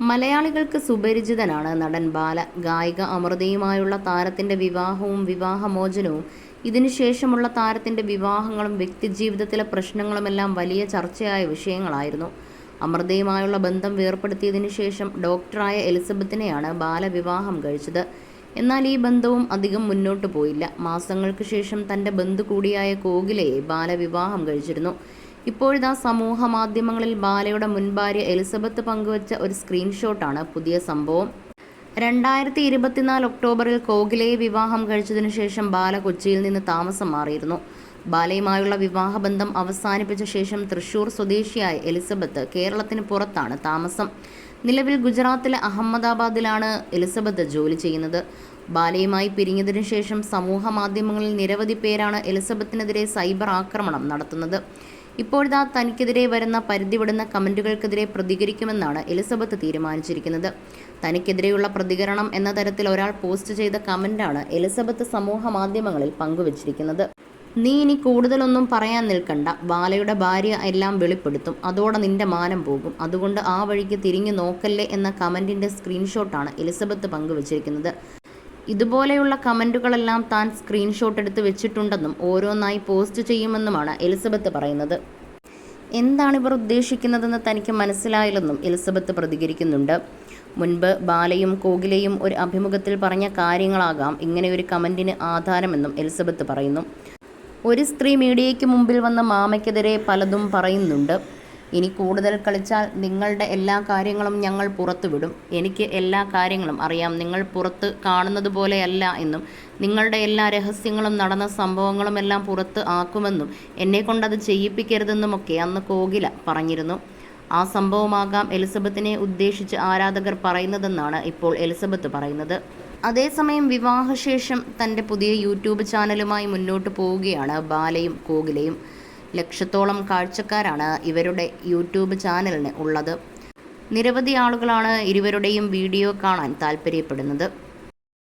മലയാളികൾക്ക് സുപരിചിതനാണ് നടൻ ബാല. ഗായിക അമൃതയുമായുള്ള താരത്തിന്റെ വിവാഹവും വിവാഹമോചനവും ഇതിനുശേഷമുള്ള താരത്തിന്റെ വിവാഹങ്ങളും വ്യക്തിജീവിതത്തിലെ പ്രശ്നങ്ങളുമെല്ലാം വലിയ ചർച്ചയായ വിഷയങ്ങളായിരുന്നു. അമൃതയുമായുള്ള ബന്ധം വേർപ്പെടുത്തിയതിനു ശേഷം ഡോക്ടറായ എലിസബത്തിനെയാണ് ബാല വിവാഹം കഴിച്ചത്. എന്നാൽ ഈ ബന്ധവും അധികം മുന്നോട്ട് പോയില്ല. മാസങ്ങൾക്ക് ശേഷം തന്റെ ബന്ധു കൂടിയായ കോകിലയെ ബാല വിവാഹം കഴിച്ചിരുന്നു. ഇപ്പോഴിതാ സമൂഹ മാധ്യമങ്ങളിൽ ബാലയുടെ മുൻ ഭാര്യ എലിസബത്ത് പങ്കുവച്ച ഒരു സ്ക്രീൻഷോട്ടാണ് പുതിയ സംഭവം. രണ്ടായിരത്തി ഇരുപത്തിനാല് ഒക്ടോബറിൽ കോകിലയെ വിവാഹം കഴിച്ചതിനു ശേഷം ബാല കൊച്ചിയിൽ നിന്ന് താമസം മാറിയിരുന്നു. ബാലയുമായുള്ള വിവാഹബന്ധം അവസാനിപ്പിച്ച ശേഷം തൃശൂർ സ്വദേശിയായ എലിസബത്ത് കേരളത്തിന് പുറത്താണ് താമസം. നിലവിൽ ഗുജറാത്തിലെ അഹമ്മദാബാദിലാണ് എലിസബത്ത് ജോലി ചെയ്യുന്നത്. ബാലയുമായി പിരിഞ്ഞതിനു ശേഷം സമൂഹ മാധ്യമങ്ങളിൽ നിരവധി പേരാണ് എലിസബത്തിനെതിരെ സൈബർ ആക്രമണം നടത്തുന്നത്. ഇപ്പോഴിതാ തനിക്കെതിരെ വരുന്ന പരിധി വിടുന്ന കമന്റുകൾക്കെതിരെ പ്രതികരിക്കുമെന്നാണ് എലിസബത്ത് തീരുമാനിച്ചിരിക്കുന്നത്. തനിക്കെതിരെയുള്ള പ്രതികരണം എന്ന തരത്തിൽ ഒരാൾ പോസ്റ്റ് ചെയ്ത കമന്റാണ് എലിസബത്ത് സമൂഹ മാധ്യമങ്ങളിൽ പങ്കുവച്ചിരിക്കുന്നത്. നീ ഇനി കൂടുതലൊന്നും പറയാൻ നിൽക്കണ്ട. ബാലയുടെ ഭാര്യ എല്ലാം വെളിപ്പെടുത്തും. അതോടെ നിന്റെ മാനം പോകും. അതുകൊണ്ട് ആ വഴിക്ക് തിരിഞ്ഞു നോക്കല്ലേ എന്ന കമന്റിന്റെ സ്ക്രീൻഷോട്ടാണ് എലിസബത്ത് പങ്കുവച്ചിരിക്കുന്നത്. ഇതുപോലെയുള്ള കമന്റുകളെല്ലാം താൻ സ്ക്രീൻഷോട്ട് എടുത്ത് വെച്ചിട്ടുണ്ടെന്നും ഓരോന്നായി പോസ്റ്റ് ചെയ്യുമെന്നുമാണ് എലിസബത്ത് പറയുന്നത്. എന്താണ് ഇവർ ഉദ്ദേശിക്കുന്നതെന്ന് തനിക്ക് മനസ്സിലായില്ലെന്നും എലിസബത്ത് പ്രതികരിക്കുന്നുണ്ട്. മുൻപ് ബാലയും കോകിലയും ഒരു അഭിമുഖത്തിൽ പറഞ്ഞ കാര്യങ്ങളാകാം ഇങ്ങനെ ഒരു കമന്റിന് ആധാരമെന്നും എലിസബത്ത് പറയുന്നു. ഒരു സ്ത്രീ മീഡിയയ്ക്ക് മുമ്പിൽ വന്ന മാമയ്ക്കെതിരെ പലതും പറയുന്നുണ്ട്. ഇനി കൂടുതൽ കളിച്ചാൽ നിങ്ങളുടെ എല്ലാ കാര്യങ്ങളും ഞങ്ങൾ പുറത്തു വിടും. എനിക്ക് എല്ലാ കാര്യങ്ങളും അറിയാം. നിങ്ങൾ പുറത്ത് കാണുന്നത് പോലെയല്ല എന്നും നിങ്ങളുടെ എല്ലാ രഹസ്യങ്ങളും നടന്ന സംഭവങ്ങളും എല്ലാം പുറത്ത് ആക്കുമെന്നും എന്നെ കൊണ്ടത് ചെയ്യിപ്പിക്കരുതെന്നുമൊക്കെ അന്ന് കോകില പറഞ്ഞിരുന്നു. ആ സംഭവമാകാം എലിസബത്തിനെ ഉദ്ദേശിച്ച് ആരാധകർ പറയുന്നതെന്നാണ് ഇപ്പോൾ എലിസബത്ത് പറയുന്നത്. അതേസമയം വിവാഹശേഷം തന്റെ പുതിയ യൂട്യൂബ് ചാനലുമായി മുന്നോട്ട് പോവുകയാണ് ബാലയും കോകിലയും. ലക്ഷത്തോളം കാഴ്ചക്കാരാണ് ഇവരുടെ യൂട്യൂബ് ചാനലിന് ഉള്ളത്. നിരവധി ആളുകളാണ് ഇരുവരുടെയും വീഡിയോ കാണാൻ താല്പര്യപ്പെടുന്നത്.